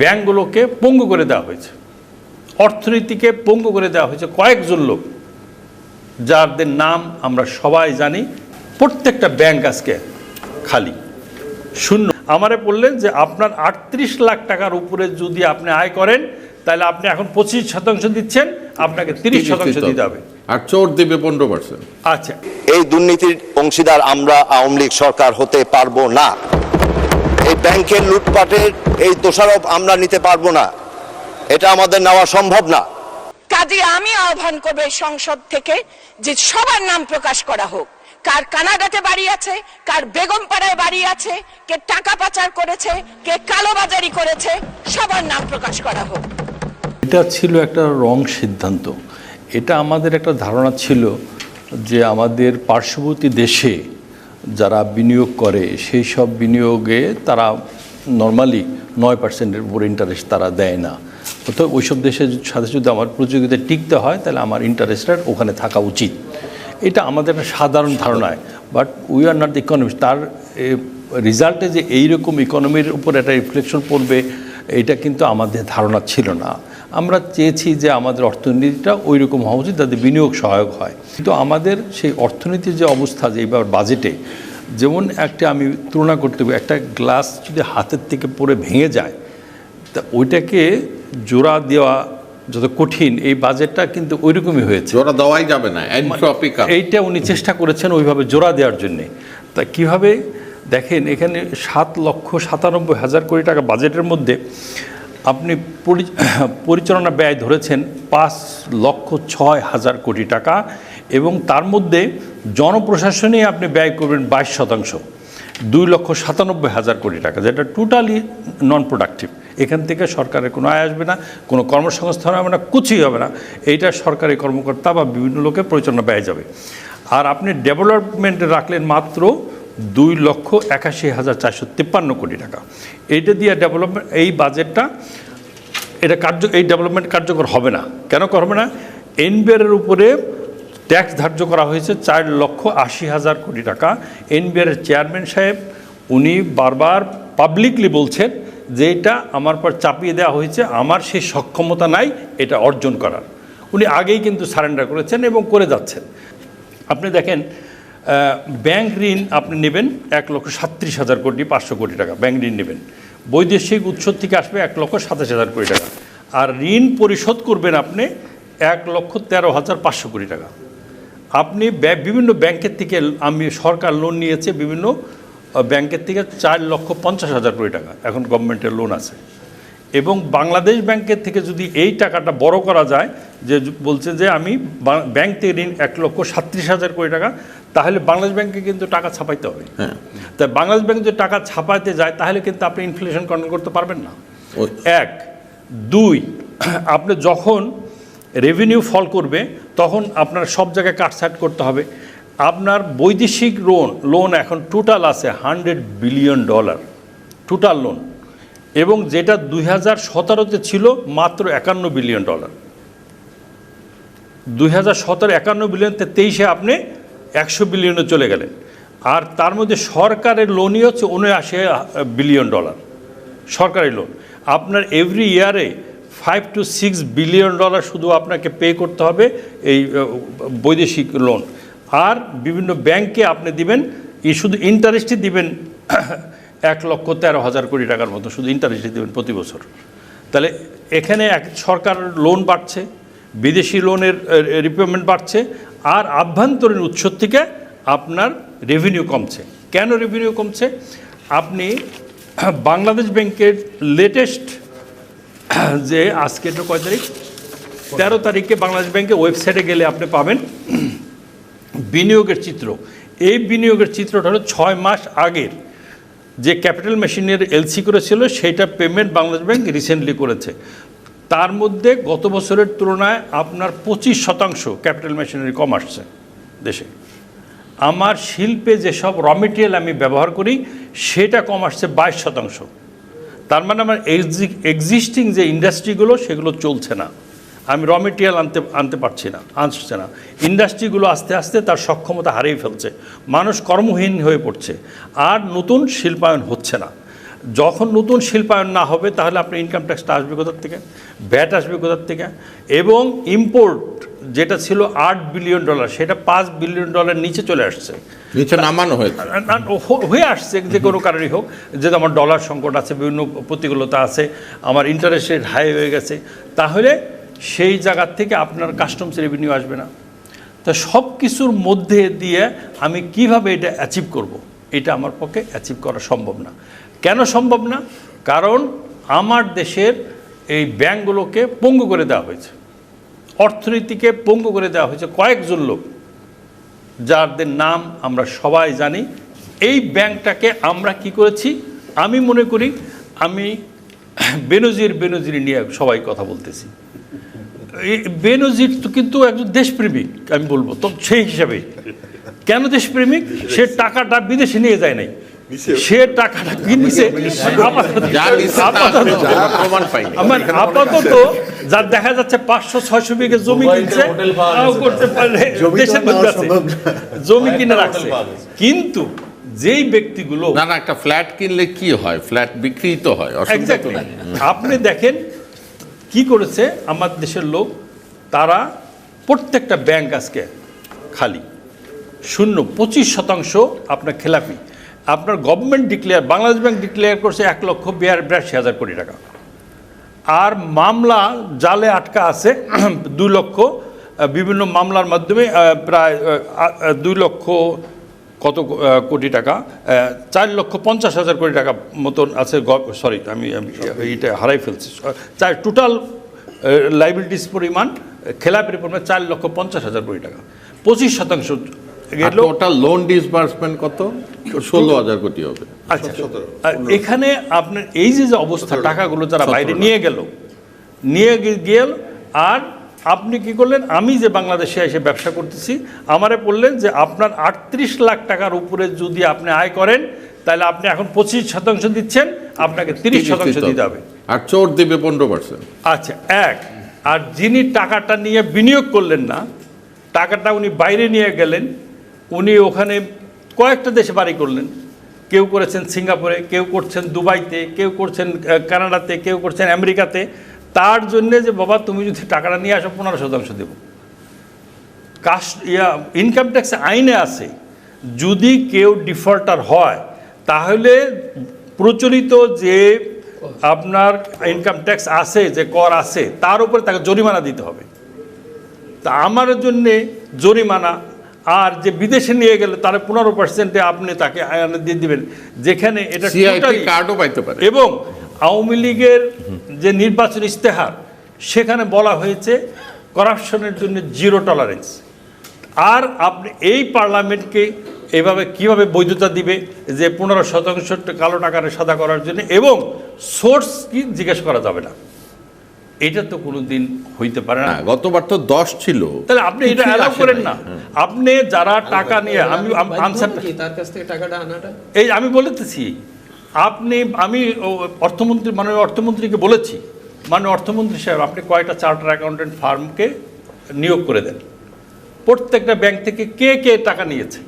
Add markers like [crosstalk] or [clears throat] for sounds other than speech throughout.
ব্যাংকগুলোকে পঙ্গু করে দেওয়া হয়েছে। অর্থনীতিকে পঙ্গু করে দেওয়া হয়েছে কয়েকজন লোক যাদের নাম আমরা সবাই জানি। প্রত্যেকটা ব্যাংক আজকে খালি। শূন্য। আমারে বললেন যে আপনার আটত্রিশ লাখ টাকার উপরে যদি আপনি আয় করেন তাহলে আপনি এখন পঁচিশ শতাংশ দিচ্ছেন আপনাকে তিরিশ শতাংশ দিতে হবে। আর চোর দিবে পনেরো পার্সেন্ট আচ্ছা। এই দুর্নীতির অংশীদার আমরা আওয়ামী লীগ সরকার হতে পারব না। এই ব্যাংকের লুটপাটের এই দোষারোপ আমরা নিতে পারব না। এটা আমাদের নেওয়া সম্ভব না। কাজে আমি আহ্বান করব এই সংসদ থেকে যে সবার নাম প্রকাশ করা হোক। কার কানাডাতে বাড়ি আছে কার বেগমপাড়ায় বাড়ি আছে কে টাকা পাচার করেছে কে কালোবাজারি করেছে সবার নাম প্রকাশ করা হোক। এটা ছিল একটা রং সিদ্ধান্ত। এটা আমাদের একটা ধারণা ছিল যে আমাদের পার্শ্ববর্তী দেশে যারা বিনিয়োগ করে, সেই সব বিনিয়োগে তারা নর্মালি নয় পার্সেন্টের উপর ইন্টারেস্ট তারা দেয় না। অর্থাৎ ওইসব দেশের সাথে যদি আমার প্রতিযোগিতায় টিকতে হয়, তাহলে আমার ইন্টারেস্ট রেট ওখানে থাকা উচিত। এটা আমাদের একটা সাধারণ ধারণায় but we are not economist তার রেজাল্টে যে এইরকম ইকোনমির উপর একটা রিফ্লেকশন পড়বে, এটা কিন্তু আমাদের ধারণা ছিল না। আমরা চেয়েছি যে আমাদের অর্থনীতিটা ওই রকম হওয়া উচিত যাতে বিনিয়োগ সহায়ক হয়। কিন্তু আমাদের সেই অর্থনীতির যে অবস্থা যে এইবার বাজেটে যেমন একটা আমি তুলনা করতে একটা গ্লাস যদি হাতের থেকে পড়ে ভেঙে যায় তা ওইটাকে জোড়া দেওয়া যত কঠিন এই বাজেটটা কিন্তু ওইরকমই হয়েছে। জোরা দেওয়াই যাবে না এইটা উনি চেষ্টা করেছেন ওইভাবে জোড়া দেওয়ার জন্যে। তা কীভাবে? দেখেন এখানে সাত লক্ষ সাতানব্বই হাজার কোটি টাকা বাজেটের মধ্যে আপনি পরিচালনা ব্যয় ধরেছেন পাঁচ লক্ষ ছয় হাজার কোটি টাকা এবং তার মধ্যে জনপ্রশাসনে আপনি ব্যয় করবেন বাইশ শতাংশ, দুই লক্ষ সাতানব্বই হাজার কোটি টাকা, যেটা টোটালি নন প্রোডাক্টিভ এখান থেকে সরকারের কোনো আয় আসবে না, কোনো কর্মসংস্থান হবে না, কিছুই হবে না। এইটা সরকারি কর্মকর্তা বা বিভিন্ন লোকের পরিচালনা ব্যয় যাবে। আর আপনি ডেভেলপমেন্টে রাখলেন মাত্র দুই লক্ষ একাশি হাজার চারশো তিপ্পান্ন কোটি টাকা। এইটা দিয়ে ডেভেলপমেন্ট এই বাজেটটা এটা কার্য, এই ডেভেলপমেন্ট কার্যকর হবে না। কেন হবে না? এনবিআরের উপরে ট্যাক্স ধার্য করা হয়েছে চার লক্ষ আশি হাজার কোটি টাকা। এনবিআরের চেয়ারম্যান সাহেব, উনি বারবার পাবলিকলি বলছেন যে এটা আমার পর চাপিয়ে দেওয়া হয়েছে, আমার সেই সক্ষমতা নাই, এটা অর্জন করার। উনি আগেই কিন্তু সারেন্ডার করেছেন এবং করে যাচ্ছেন। আপনি দেখেন ব্যাংক ঋণ আপনি নেবেন এক লক্ষ সাত্রিশ হাজার কোটি, পাঁচশো কোটি টাকা। ব্যাংক ঋণ নেবেন। বৈদেশিক উৎস থেকে আসবে এক লক্ষ সাতাশ হাজার কোটি টাকা। আর ঋণ পরিশোধ করবেন আপনি এক লক্ষ তেরো হাজার পাঁচশো কোটি টাকা। আপনি বিভিন্ন ব্যাংকের থেকে আমি সরকার লোন নিয়েছে বিভিন্ন ব্যাংকের থেকে চার লক্ষ পঞ্চাশ হাজার কোটি টাকা। এখন গভর্নমেন্টের লোন আছে। এবং বাংলাদেশ ব্যাংকের থেকে যদি এই টাকাটা বড় করা যায় যে বলছে যে আমি ব্যাংক থেকে ঋণ এক লক্ষ সাত্রিশ হাজার কোটি টাকা তাহলে বাংলাদেশ ব্যাংকে কিন্তু টাকা ছাপাইতে হবে। হ্যাঁ। তাই বাংলাদেশ ব্যাংক যদি টাকা ছাপাইতে যায় তাহলে কিন্তু আপনি ইনফ্লেশন কন্ট্রোল করতে পারবেন না। এক। দুই [clears throat] আপনি যখন রেভিনিউ ফল করবে তখন আপনার সব জায়গায় কাটছাট করতে হবে। আপনার বৈদেশিক লোন লোন এখন টোটাল আছে hundred billion dollar total loan এবং যেটা দুই হাজার সতেরোতে ছিল মাত্র একান্ন বিলিয়ন ডলার। দুই হাজার সতেরো একান্ন বিলিয়নতে তেইশে আপনি একশো বিলিয়নে চলে গেলেন। আর তার মধ্যে সরকারের লোনই হচ্ছে উনআশি বিলিয়ন ডলার। সরকারি লোন আপনার এভরি ইয়ারে five two six billion dollar শুধু আপনাকে পে করতে হবে এই বৈদেশিক লোন আর বিভিন্ন ব্যাংকে আপনি দিবেন শুধু ইন্টারেস্টই দিবেন। এক লক্ষ তেরো হাজার কোটি টাকার মতো শুধু ইন্টারেস্ট দেবেন প্রতি বছর। তাহলে এখানে এক সরকার লোন বাড়ছে, বিদেশি লোনের রিপেমেন্ট বাড়ছে, আর আভ্যন্তরীণ উৎস থেকে আপনার রেভিনিউ কমছে। কেন রেভিনিউ কমছে? আপনি বাংলাদেশ ব্যাংকের লেটেস্ট যে আজকে এটা কয় তারিখ? তেরো তারিখে বাংলাদেশ ব্যাংকের ওয়েবসাইটে গেলে আপনি পাবেন বিনিয়োগের চিত্র। এই বিনিয়োগের চিত্রটা হলো ছয় মাস আগের। যে ক্যাপিটাল মেশিনের এলসি করেছিল, সেইটা পেমেন্ট বাংলাদেশ ব্যাংক রিসেন্টলি করেছে। তার মধ্যে গত বছরের তুলনায় আপনার পঁচিশ শতাংশ ক্যাপিটাল মেশিনারি কম আসছে দেশে। আমার শিল্পে যেসব র মেটেরিয়াল আমি ব্যবহার করি, সেটা কম আসছে বাইশ শতাংশ। তার মানে আমার এক্সিস্টিং যে ইন্ডাস্ট্রিগুলো সেগুলো চলছে না। আমি র মেটেরিয়াল আনতে আনতে পারছি না আসছে না। ইন্ডাস্ট্রিগুলো আস্তে আস্তে তার সক্ষমতা হারিয়ে ফেলছে। মানুষ কর্মহীন হয়ে পড়ছে। আর নতুন শিল্পায়ন হচ্ছে না। যখন নতুন শিল্পায়ন না হবে তাহলে আপনার ইনকাম ট্যাক্সটা আসবে কোথার থেকে? ভ্যাট আসবে কোথার থেকে? এবং ইম্পোর্ট যেটা ছিল আট বিলিয়ন ডলার সেটা পাঁচ বিলিয়ন ডলার নিচে চলে আসছে। নিচে নামানো হয়েছে। হয়ে আসছে যে কোনো কারণেই হোক। যে আমার ডলার সংকট আছে বিভিন্ন প্রতিকূলতা আছে আমার ইন্টারেস্ট রেট হাই হয়ে গেছে তাহলে সেই জায়গার থেকে আপনার কাস্টমস রেভিনিউ আসবে না। তা সব কিছুর মধ্যে দিয়ে আমি কীভাবে এটা অ্যাচিভ করব। এটা আমার পক্ষে অ্যাচিভ করা সম্ভব না। কেন সম্ভব না? কারণ আমার দেশের এই ব্যাংকগুলোকে পঙ্গু করে দেওয়া হয়েছে। অর্থনীতিকে পঙ্গু করে দেওয়া হয়েছে কয়েকজন লোক, যাদের নাম আমরা সবাই জানি। এই ব্যাংকটাকে আমরা কি করেছি? আমি মনে করি, আমি বেনজির বেনজির নিয়ে সবাই কথা বলতেছি। বেনজির তো কিন্তু একজন দেশপ্রেমিক আমি বলব তো সেই হিসাবে। কেন দেশপ্রেমিক? সে টাকাটা বিদেশে নিয়ে যায় নাই। সে টাকাটা কি নিছে? আপাতত- যার দেখা যাচ্ছে পাঁচশো ছয়শো বিঘে জমি কিনছে করতে পারলে দেশের মধ্যে আছে। জমি কিনে রাখছে। কিন্তু যেই ব্যক্তিগুলো না না একটা ফ্ল্যাট কিনলে কি হয়? ফ্ল্যাট বিক্রি তো হয় আপনি দেখেন কি করেছে? আমার দেশের লোক, তারা প্রত্যেকটা ব্যাংক আজকে খালি। শূন্য, পঁচিশ শতাংশ আপনার খেলাপি। আপনার government declare Bangladesh bank declare করছে এক লক্ষ বিরাশি হাজার কোটি টাকা। আর মামলা জালে আটকা আছে দুই লক্ষ বিভিন্ন মামলার মাধ্যমে প্রায় দুই লক্ষ কত কোটি টাকা? চার লক্ষ পঞ্চাশ হাজার কোটি টাকা মতন আছে সরি আমি এইটা হারাই ফেলছি। চার টোটাল লাইবিলিটিস পরিমাণ খেলাপের পরিমাণ চার লক্ষ পঞ্চাশ হাজার কোটি টাকা। পঁচিশ শতাংশ গেল। টোটাল লোন ডিসবার্সমেন্ট কত? ষোলো হাজার কোটি হবে। আচ্ছা আর এখানে আপনার এই যে যে অবস্থা টাকাগুলো যারা বাইরে নিয়ে গেল নিয়ে গেল আর আপনি কি করলেন? আমি যে বাংলাদেশে এসে ব্যবসা করতেছি আমারে বললেন যে আপনার আটত্রিশ লাখ টাকার উপরে যদি আপনি আয় করেন তাহলে আপনি এখন পঁচিশ শতাংশ দিচ্ছেন আপনাকে তিরিশ শতাংশ দিতে হবে। আর চোর দিবে পনেরো পার্সেন্ট আচ্ছা এক আর যিনি টাকাটা নিয়ে বিনিয়োগ করলেন না টাকাটা উনি বাইরে নিয়ে গেলেন উনি ওখানে কয়েকটা দেশে বাড়ি করলেন। কেউ করেছেন সিঙ্গাপুরে কেউ করছেন দুবাইতে কেউ করছেন কানাডাতে কেউ করছেন আমেরিকাতে। তার জন্যে যে বাবা তুমি যদি টাকাটা নিয়ে আসো পনেরো শতাংশ দেবো। কাস্ট ইয়া ইনকাম ট্যাক্স আইনে আছে যদি কেউ ডিফল্টার হয় তাহলে প্রচলিত যে আপনার ইনকাম ট্যাক্স আছে যে কর আছে তার উপরে তাকে জরিমানা দিতে হবে। তা আমার জন্যে জরিমানা আর যে বিদেশে নিয়ে গেলে তার পনেরো পার্সেন্টে আপনি তাকে দিয়ে দিবেন যেখানে এটা কার্ডও পাইতে পারে। এবং আওয়ামী লীগের যে নির্বাচন ইস্তেহার সেখানে বলা হয়েছে করাপশনের জন্য জিরো টলারেন্স আর আপনি এই পার্লামেন্টকে এভাবে কীভাবে বৈধতা দিবে যে পনেরো শতাংশ কালো টাকারে সাদা করার জন্য এবং সোর্স কি জিজ্ঞেস করা যাবে না? এটা তো কোনো দিন হইতে পারে না। গতবার তো দশ ছিল। তাহলে আপনি এটা অ্যালাউ করেন না। আপনি যারা টাকা নিয়ে আমি আনসার কি তার কাছ থেকে টাকাটা আনাটা? এই আমি বলেতেছি আপনি আমি অর্থমন্ত্রী মাননীয় অর্থমন্ত্রীকে বলেছি মাননীয় অর্থমন্ত্রী সাহেব আপনি কয়টা চার্টার অ্যাকাউন্টেন্ট ফার্মকে নিয়োগ করে দেন? প্রত্যেকটা ব্যাংক থেকে কে কে টাকা নিয়েছে?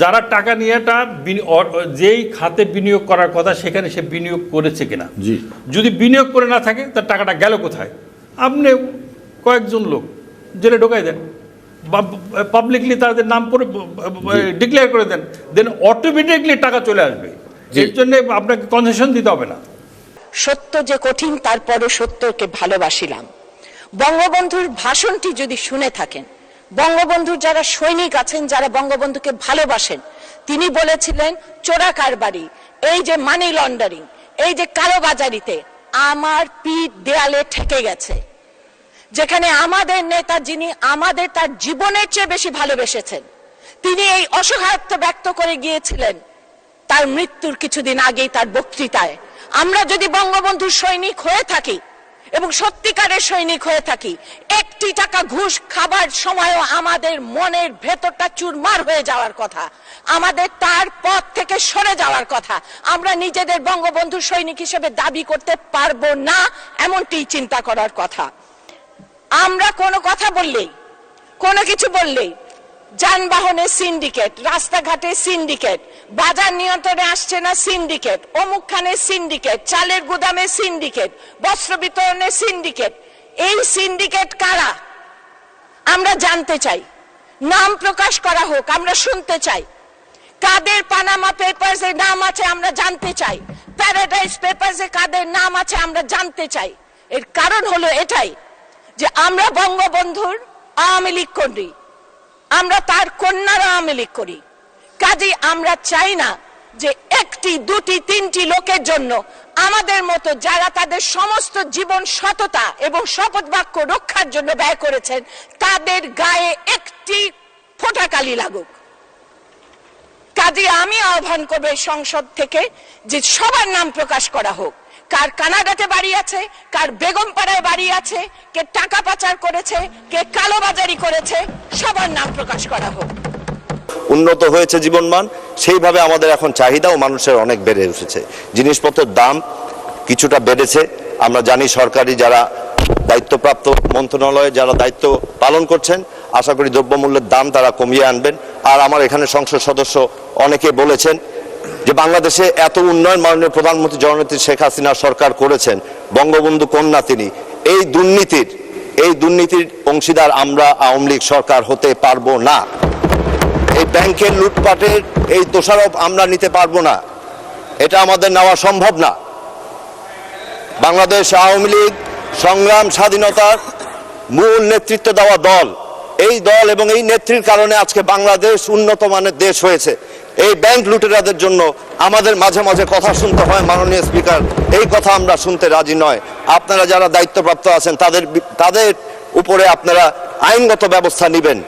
যারা টাকা নিয়েটা যেই খাতে বিনিয়োগ করার কথা সেখানে সে বিনিয়োগ করেছে কিনা? জি। যদি বিনিয়োগ করে না থাকে তার টাকাটা গেল কোথায়? আপনি কয়েকজন লোক জেলে ঢোকাই দেন। পাবলিকলি তাদের নাম করে ডিক্লেয়ার করে দেন। দেন অটোমেটিকলি টাকা চলে আসবে। এর জন্য আপনাকে কনসেশন দিতে হবে না। সত্য যে কঠিন তারপরে সত্যকে ভালোবাসিলাম। বঙ্গবন্ধুর ভাষণটি যদি শুনে থাকেন বঙ্গবন্ধুর যারা সৈনিক আছেন যারা বঙ্গবন্ধুকে ভালোবাসেন তিনি বলেছিলেন চোরা কারবারি এই যে মানি লন্ডারিং এই যে কালোবাজারিতে আমার পিঠ দেয়ালে ঠেকে গেছে। যেখানে আমাদের নেতা যিনি আমাদের তার জীবনের চেয়ে বেশি ভালোবেসেছেন তিনি এই অসহায়ত্ব ব্যক্ত করে গিয়েছিলেন তার মৃত্যুর কিছুদিন আগেই তার বক্তৃতায়। আমরা যদি বঙ্গবন্ধুর সৈনিক হয়ে থাকি এবং সত্যিকারের সৈনিক হয়ে থাকি, একটি টাকা ঘুষ খাবার সময়ও আমাদের মনের ভেতরটা চুরমার হয়ে যাওয়ার কথা। আমাদের তার পথ থেকে সরে যাওয়ার কথা। আমরা নিজেদের বঙ্গবন্ধু সৈনিক হিসেবে দাবি করতে পারব না, এমনটি চিন্তা করার কথা। আমরা কোনো কথা বললেই, কোনো কিছু বললেই যানবাহনের সিন্ডিকেট, রাস্তাঘাটে সিন্ডিকেট, বাজার নিয়ন্ত্রণে আসছে না সিন্ডিকেট অমুকখানের সিন্ডিকেট, চালের গুদামে সিন্ডিকেট, বস্ত্র বিতরণের সিন্ডিকেট। এই সিন্ডিকেট কারা? আমরা জানতে চাই। নাম প্রকাশ করা হোক, আমরা শুনতে চাই। কাদের পানামা পেপারস নাম আছে, আমরা জানতে চাই। প্যারাডাইস পেপারস কাদের নাম আছে, আমরা জানতে চাই। এর কারণ হলো এটাই, যে আমরা বঙ্গবন্ধুর আওয়ামী লীগ করি আমরা তার কন্যার আওয়ামী লীগ করি। কাজে আমরা চাই না যে একটি, দুটি, তিনটি লোকের জন্য আমাদের মতো যারা তাদের সমস্ত জীবন সততা এবং শপথ বাক্য রক্ষার জন্য ব্যয় করেছেন, তাদের গায়ে একটি ফোটাকালি লাগুক। কাজে আমি আহ্বান করব সংসদ থেকে যে সবার নাম প্রকাশ করা হোক। কার কানাডাতে বাড়ি আছে, কার বেগমপাড়ায় বাড়ি আছে, কে টাকা পাচার করেছে, কে কালোবাজারি করেছে, সবার নাম প্রকাশ করা হোক। উন্নত হয়েছে জীবনমান, সেইভাবে আমাদের এখন চাহিদাও মানুষের অনেক বেড়ে উঠেছে। জিনিসপত্রের দাম কিছুটা বেড়েছে। আমরা জানি সরকারি যারা দায়িত্বপ্রাপ্ত মন্ত্রণালয়ে যারা দায়িত্ব পালন করছেন, আশা করি দ্রব্যমূল্যের দাম তারা কমিয়ে আনবেন। আর আমার এখানে সংসদ সদস্য অনেকে বলেছেন যে বাংলাদেশে এত উন্নয়ন মাননীয় প্রধানমন্ত্রী জননেত্রী শেখ হাসিনা সরকার করেছেন, বঙ্গবন্ধু কন্যা তিনি, এই দুর্নীতির এই দুর্নীতির অংশীদার আমরা আওয়ামী লীগ সরকার হতে পারব না। এই ব্যাংকের লুটপাটের এই দোষারোপ আমরা নিতে পারব না। এটা আমাদের নেওয়া সম্ভব না। বাংলাদেশ আওয়ামী লীগ সংগ্রাম স্বাধীনতার মূল নেতৃত্ব দেওয়া দল এই দল এবং এই নেত্রীর কারণে আজকে বাংলাদেশ উন্নত মানের দেশ হয়েছে। এই ব্যাংক লুটেরাদের জন্য আমাদের মাঝে মাঝে কথা শুনতে হয়, মাননীয় স্পিকার এই কথা আমরা শুনতে রাজি নয়। আপনারা যারা দায়িত্বপ্রাপ্ত আছেন, তাদের তাদের উপরে আপনারা আইনগত ব্যবস্থা নেবেন।